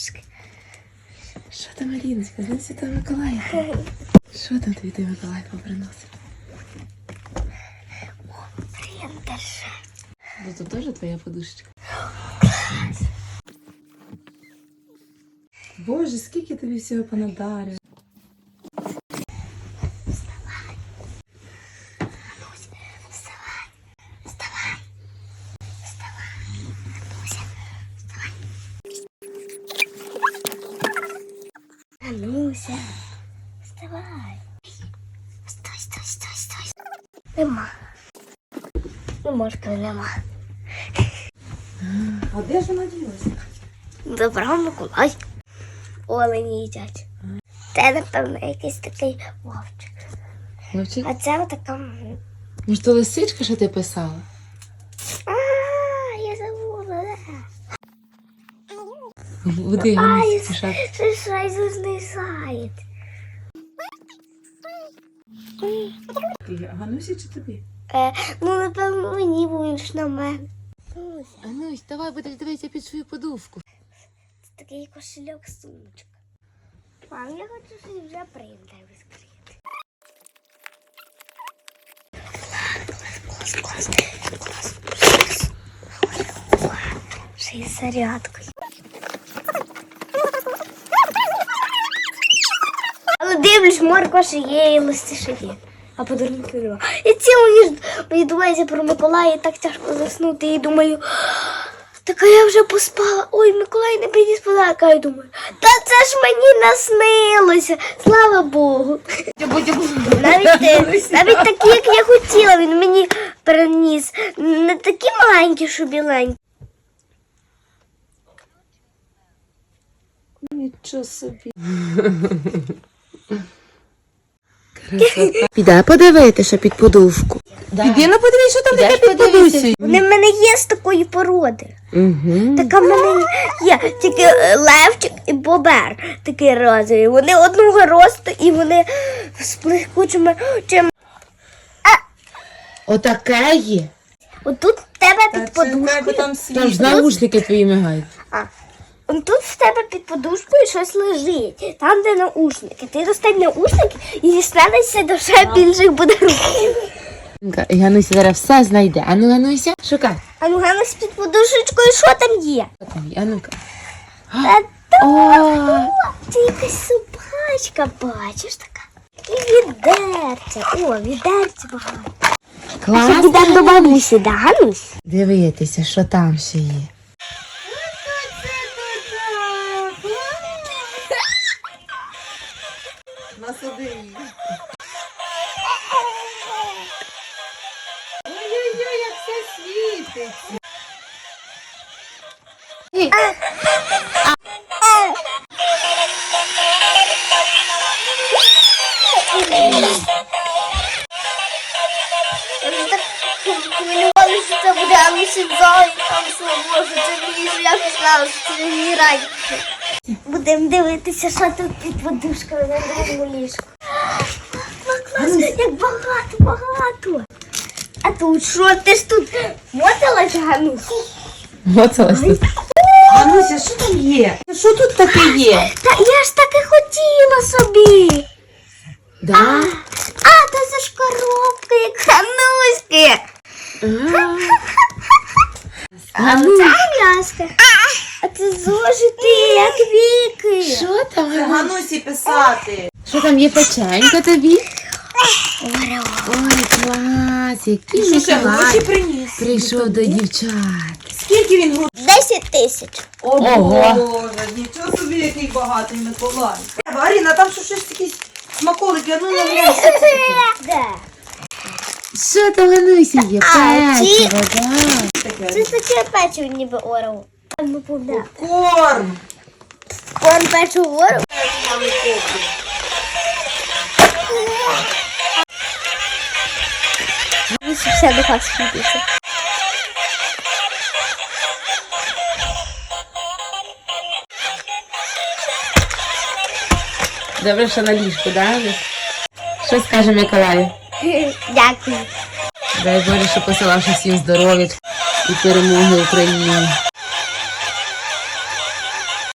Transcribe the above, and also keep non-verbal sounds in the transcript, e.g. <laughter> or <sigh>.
трошки. Що там, Аліночка? З Святого Миколая. Що там тобі той Миколай поприносив? Принтер. Ну, тут теж твоя подушечка. Боже, скільки тобі всього понадарив. Ануся, вставай. Стой, стой, стой, стой. Нема. Ну, нема. А де ж вона ділася? Добра Миколай. Олені їдять. Це, напевно, якийсь такий вовчик. Вовчик? А це отака. Може, то лисичка, що ти писала? А, я забула. Ай, Гануся, пішла. це шайзерний сайт. Ганусі чи тобі? Е, ну, напевно, мені, бо він ж на мене. Ось, Анусь, давай будеш дивитися під свою подушку. Це такий кошельок сумочка. Мам, я хочу собі вже принтер відкрити. Клас, клас, клас, клас. Ще й зарядкою. Дивлюсь, Марко ще є і листи ще є. А подарунки нема. І цілу ніж мені думається про Миколая, і так тяжко заснути. І думаю, така я вже поспала. Ой, Миколай не приніс подарунка. Я думаю, та це ж мені наснилося. Слава Богу. Навіть, е, навіть такі, як я хотіла, він мені приніс. Не такі маленькі, що біленькі. Нічого собі. <laughs> Піде подивитися під подушку. Іди на подивись, що там таке під подушкою. Вони в мене є з такої породи. Угу. Така в мене є. Тільки е, левчик і бобер такі розові. Вони одного росту і вони з блискучими очима. Отаке є. Отут в тебе під подушкою. Там ж наушники твої мигають. А. Тут в тебе під подушкою щось лежить. Там, де наушники. Ти достань наушники і дістанешся до ще більших подарунків. І Гануся зараз все знайде. Ану, Гануся, шукай. А ну під подушечкою, що там є? Що там є? А ну-ка. Та О, Це якась собачка, бачиш така. І відерце. О, відерце багато. Це клас. до бабусі, да, Ганусь? Дивитися, що там ще є. Хвилювалася, що це буде Анусі зай, там що може, це мені я пішла, що це мені радість. Будемо дивитися, що тут під подушкою на другому ліжку. Клас, як багато, багато. А тут що? Ти ж тут моталась, Ганусь? Моцалась тут. Гануся, що там є? Що тут таке є? Та я ж так і хотіла собі. Да? А, то це ж коробка, як Гануськи. А це Аляска. А це зошити, як віки. Що там? Ганусі писати. Що там є печенька тобі? Ой, клас, який Що це гроші приніс? прийшов до дівчат. Скільки він грошей? 10 тисяч. О, Ого. Боже, нічого собі, який багатий Миколай. Аріна, там що щось якісь смаколики, а ну на глянь, що це таке? Що там Ганусі є? А, Печиво, да. Це таке печиво ніби Орео. Ну. Корм. Корм печиво Орео. Все до вас світиться. Добре, що на ліжку, да? Що скаже Миколай? Дякую. Дай Боже, що посилав всім здоров'я і перемоги Україні.